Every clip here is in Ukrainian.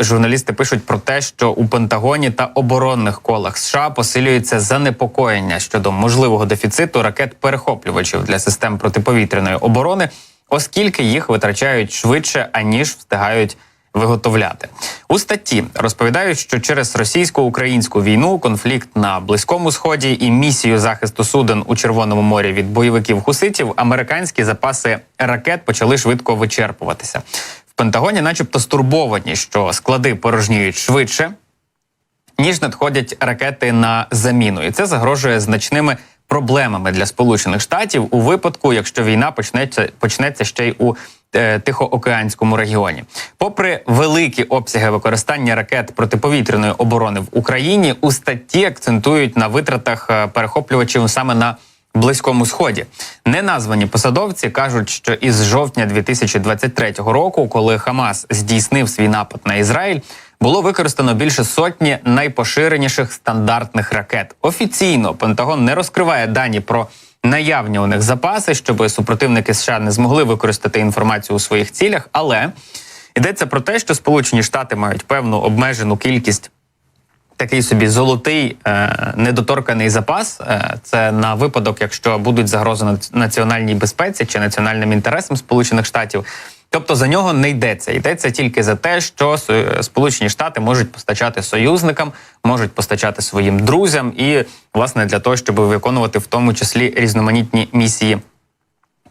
Журналісти пишуть про те, що у Пентагоні та оборонних колах США посилюється занепокоєння щодо можливого дефіциту ракет-перехоплювачів для систем протиповітряної оборони, оскільки їх витрачають швидше аніж встигають виготовляти. У статті розповідають, що через російсько-українську війну, конфлікт на близькому сході і місію захисту суден у Червоному морі від бойовиків хуситів, американські запаси ракет почали швидко вичерпуватися. Пентагоні, начебто, стурбовані, що склади порожніють швидше, ніж надходять ракети на заміну, і це загрожує значними проблемами для Сполучених Штатів у випадку, якщо війна почнеться почнеться ще й у е, Тихоокеанському регіоні. Попри великі обсяги використання ракет протиповітряної оборони в Україні, у статті акцентують на витратах е, перехоплювачів саме на Близькому сході неназвані посадовці кажуть, що із жовтня 2023 року, коли Хамас здійснив свій напад на Ізраїль, було використано більше сотні найпоширеніших стандартних ракет. Офіційно Пентагон не розкриває дані про наявні у них запаси, щоб супротивники США не змогли використати інформацію у своїх цілях. Але йдеться про те, що Сполучені Штати мають певну обмежену кількість такий собі золотий е, недоторканий запас. Е, це на випадок, якщо будуть загрози національній безпеці чи національним інтересам Сполучених Штатів. Тобто за нього не йдеться. Йдеться тільки за те, що Сполучені Штати можуть постачати союзникам, можуть постачати своїм друзям, і власне для того, щоб виконувати в тому числі різноманітні місії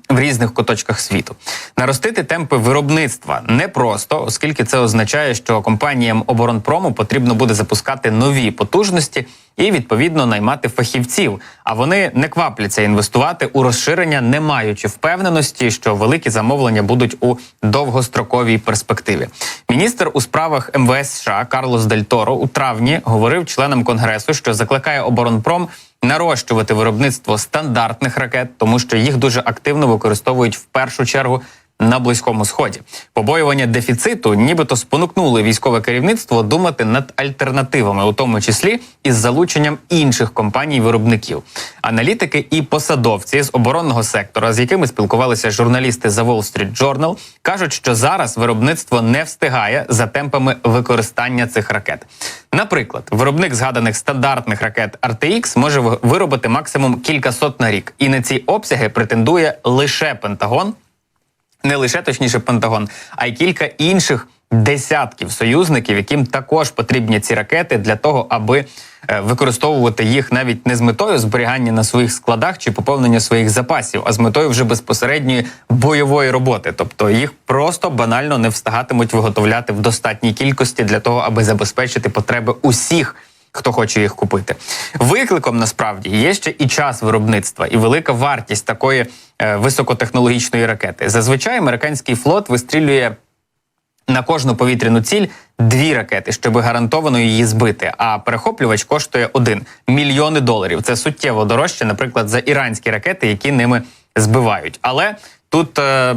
в різних куточках світу. Наростити темпи виробництва непросто, оскільки це означає, що компаніям оборонпрому потрібно буде запускати нові потужності і відповідно наймати фахівців. А вони не квапляться інвестувати у розширення, не маючи впевненості, що великі замовлення будуть у довгостроковій перспективі. Міністр у справах МВС США Карлос Дель Торо у травні говорив членам конгресу, що закликає оборонпром нарощувати виробництво стандартних ракет, тому що їх дуже активно використовують в першу чергу на близькому сході. Побоювання дефіциту, нібито спонукнули військове керівництво думати над альтернативами, у тому числі із залученням інших компаній-виробників. Аналітики і посадовці з оборонного сектора, з якими спілкувалися журналісти за Wall Street Journal, кажуть, що зараз виробництво не встигає за темпами використання цих ракет. Наприклад, виробник згаданих стандартних ракет RTX може виробити максимум кількасот на рік, і на ці обсяги претендує лише Пентагон не лише точніше Пентагон, а й кілька інших десятків союзників, яким також потрібні ці ракети для того, аби е, використовувати їх навіть не з метою зберігання на своїх складах чи поповнення своїх запасів, а з метою вже безпосередньої бойової роботи. Тобто їх просто банально не встигатимуть виготовляти в достатній кількості для того, аби забезпечити потреби усіх хто хоче їх купити. Викликом насправді є ще і час виробництва, і велика вартість такої е, високотехнологічної ракети. Зазвичай американський флот вистрілює на кожну повітряну ціль дві ракети, щоб гарантовано її збити. А перехоплювач коштує один мільйони доларів. Це суттєво дорожче, наприклад, за іранські ракети, які ними збивають. Але тут е,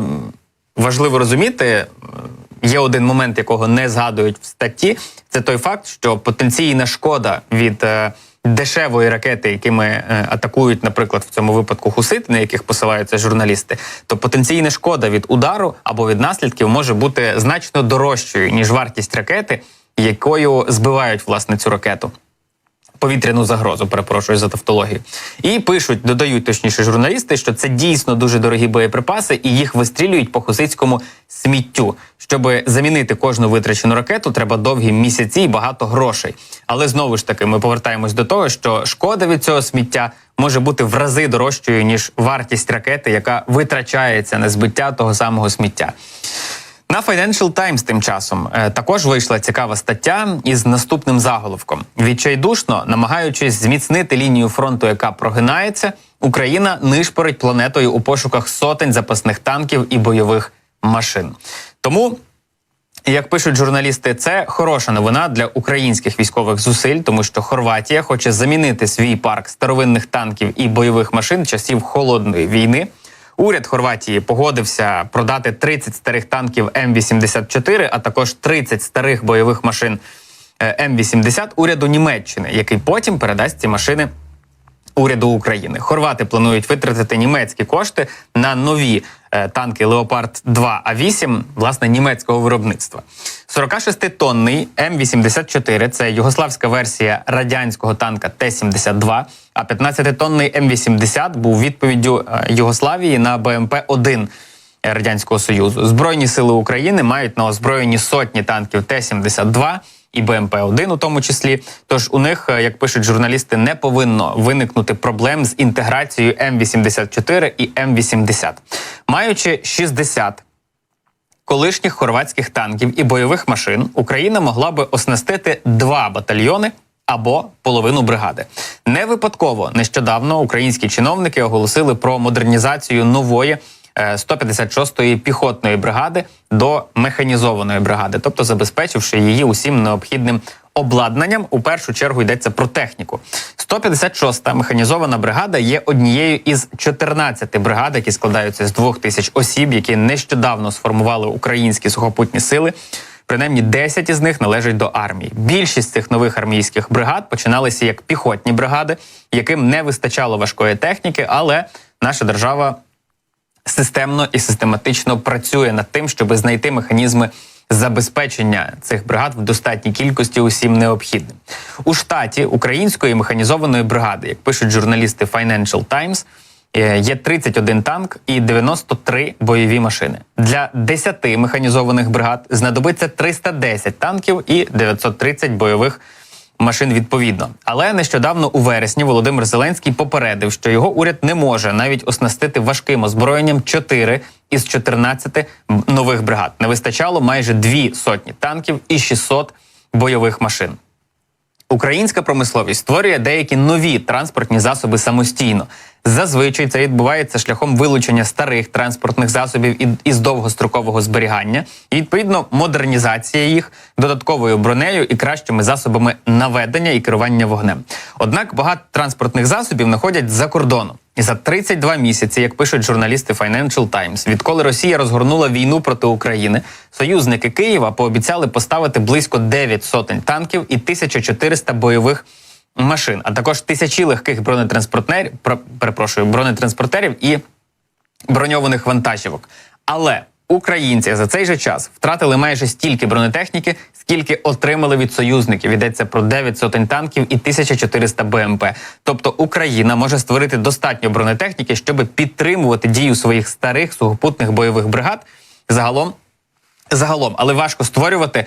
важливо розуміти. Є один момент, якого не згадують в статті. Це той факт, що потенційна шкода від е, дешевої ракети, якими е, атакують, наприклад, в цьому випадку хусити, на яких посилаються журналісти, то потенційна шкода від удару або від наслідків може бути значно дорожчою ніж вартість ракети, якою збивають власне цю ракету повітряну загрозу, перепрошую за тавтологію. І пишуть, додають точніше журналісти, що це дійсно дуже дорогі боєприпаси, і їх вистрілюють по хусицькому сміттю. Щоб замінити кожну витрачену ракету, треба довгі місяці і багато грошей. Але знову ж таки, ми повертаємось до того, що шкода від цього сміття може бути в рази дорожчою ніж вартість ракети, яка витрачається на збиття того самого сміття. На Financial Times тим часом е, також вийшла цікава стаття із наступним заголовком: відчайдушно, намагаючись зміцнити лінію фронту, яка прогинається, Україна нишпорить планетою у пошуках сотень запасних танків і бойових машин. Тому. Як пишуть журналісти, це хороша новина для українських військових зусиль, тому що Хорватія хоче замінити свій парк старовинних танків і бойових машин часів холодної війни. Уряд Хорватії погодився продати 30 старих танків М84, а також 30 старих бойових машин е, М80 уряду Німеччини, який потім передасть ці машини уряду України. Хорвати планують витратити німецькі кошти на нові танки Леопард 2 А8, власне, німецького виробництва. 46-тонний М84 це югославська версія радянського танка Т-72, а 15-тонний М80 був відповіддю е, Югославії на БМП-1 Радянського Союзу. Збройні сили України мають на озброєнні сотні танків Т-72 і БМП-1 у тому числі. Тож у них, е, як пишуть журналісти, не повинно виникнути проблем з інтеграцією М84 і М80. Маючи 60 колишніх хорватських танків і бойових машин, Україна могла би оснастити два батальйони. Або половину бригади не випадково нещодавно українські чиновники оголосили про модернізацію нової 156-ї піхотної бригади до механізованої бригади, тобто забезпечивши її усім необхідним обладнанням. У першу чергу йдеться про техніку. 156-та механізована бригада є однією із 14 бригад, які складаються з двох тисяч осіб, які нещодавно сформували українські сухопутні сили. Принаймні 10 із них належать до армії. Більшість цих нових армійських бригад починалися як піхотні бригади, яким не вистачало важкої техніки, але наша держава системно і систематично працює над тим, щоб знайти механізми забезпечення цих бригад в достатній кількості усім необхідним. У штаті української механізованої бригади, як пишуть журналісти Financial Times, е, Є 31 танк і 93 бойові машини. Для 10 механізованих бригад знадобиться 310 танків і 930 бойових машин відповідно. Але нещодавно у вересні Володимир Зеленський попередив, що його уряд не може навіть оснастити важким озброєнням 4 із 14 нових бригад. Не вистачало майже дві сотні танків і 600 бойових машин. Українська промисловість створює деякі нові транспортні засоби самостійно. Зазвичай це відбувається шляхом вилучення старих транспортних засобів із довгострокового зберігання, і відповідно модернізація їх додатковою бронею і кращими засобами наведення і керування вогнем. Однак багато транспортних засобів знаходять за кордоном. І за 32 місяці, як пишуть журналісти Financial Times, відколи Росія розгорнула війну проти України, союзники Києва пообіцяли поставити близько 9 сотень танків і 1400 бойових машин, а також тисячі легких бронетранспортерів, про- перепрошую, бронетранспортерів і броньованих вантажівок. Але українці за цей же час втратили майже стільки бронетехніки, скільки отримали від союзників. Йдеться про 9 сотень танків і 1400 БМП. Тобто Україна може створити достатньо бронетехніки, щоб підтримувати дію своїх старих сухопутних бойових бригад. Загалом загалом, але важко створювати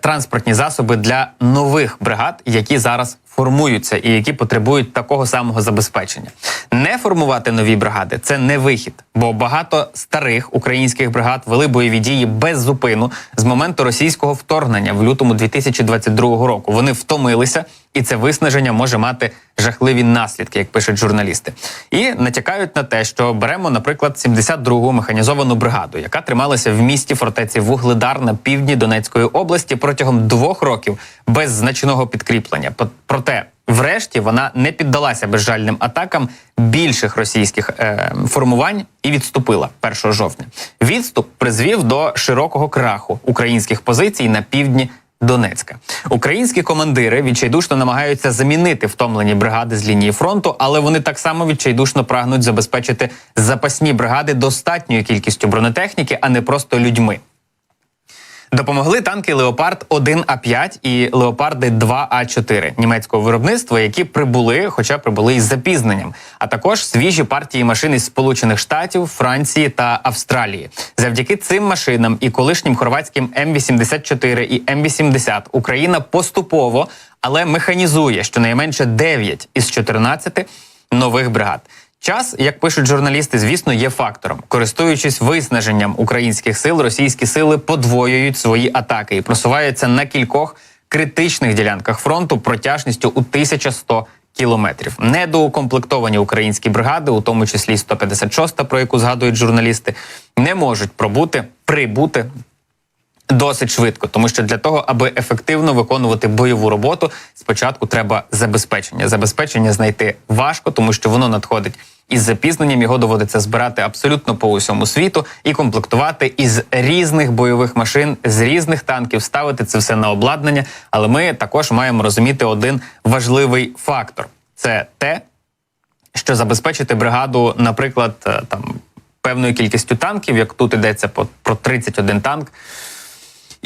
транспортні засоби для нових бригад, які зараз формуються і які потребують такого самого забезпечення. Не формувати нові бригади це не вихід, бо багато старих українських бригад вели бойові дії без зупину з моменту російського вторгнення в лютому 2022 року. Вони втомилися, і це виснаження може мати жахливі наслідки, як пишуть журналісти. І натякають на те, що беремо, наприклад, 72-гу механізовану бригаду, яка трималася в місті фортеці Вугледар на півдні Донецької області протягом двох років без значного підкріплення. Проте, врешті, вона не піддалася безжальним атакам більших російських е, формувань і відступила 1 жовтня. Відступ призвів до широкого краху українських позицій на півдні Донецька. Українські командири відчайдушно намагаються замінити втомлені бригади з лінії фронту, але вони так само відчайдушно прагнуть забезпечити запасні бригади достатньою кількістю бронетехніки, а не просто людьми. Допомогли танки Леопард 1 А 5 і Леопарди 2 А 4 німецького виробництва, які прибули, хоча прибули із запізненням, а також свіжі партії машин із Сполучених Штатів, Франції та Австралії. Завдяки цим машинам і колишнім хорватським М84 і М80 Україна поступово, але механізує щонайменше 9 із 14 нових бригад. Час, як пишуть журналісти, звісно, є фактором. Користуючись виснаженням українських сил, російські сили подвоюють свої атаки і просуваються на кількох критичних ділянках фронту протяжністю у 1100 кілометрів. Недоукомплектовані українські бригади, у тому числі 156-та, про яку згадують журналісти, не можуть пробути прибути досить швидко, тому що для того, аби ефективно виконувати бойову роботу, спочатку треба забезпечення. Забезпечення знайти важко, тому що воно надходить із запізненням. Його доводиться збирати абсолютно по усьому світу і комплектувати із різних бойових машин, з різних танків, ставити це все на обладнання. Але ми також маємо розуміти один важливий фактор: це те, що забезпечити бригаду, наприклад, е, там певною кількістю танків, як тут йдеться про 31 танк.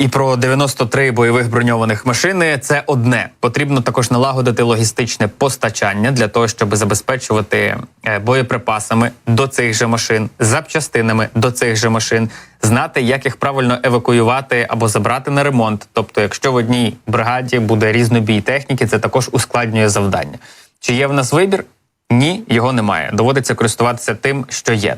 І про 93 бойових броньованих машини це одне. Потрібно також налагодити логістичне постачання для того, щоб забезпечувати е, боєприпасами до цих же машин, запчастинами до цих же машин, знати, як їх правильно евакуювати або забрати на ремонт. Тобто, якщо в одній бригаді буде різнобій техніки, це також ускладнює завдання. Чи є в нас вибір? Ні, його немає. Доводиться користуватися тим, що є.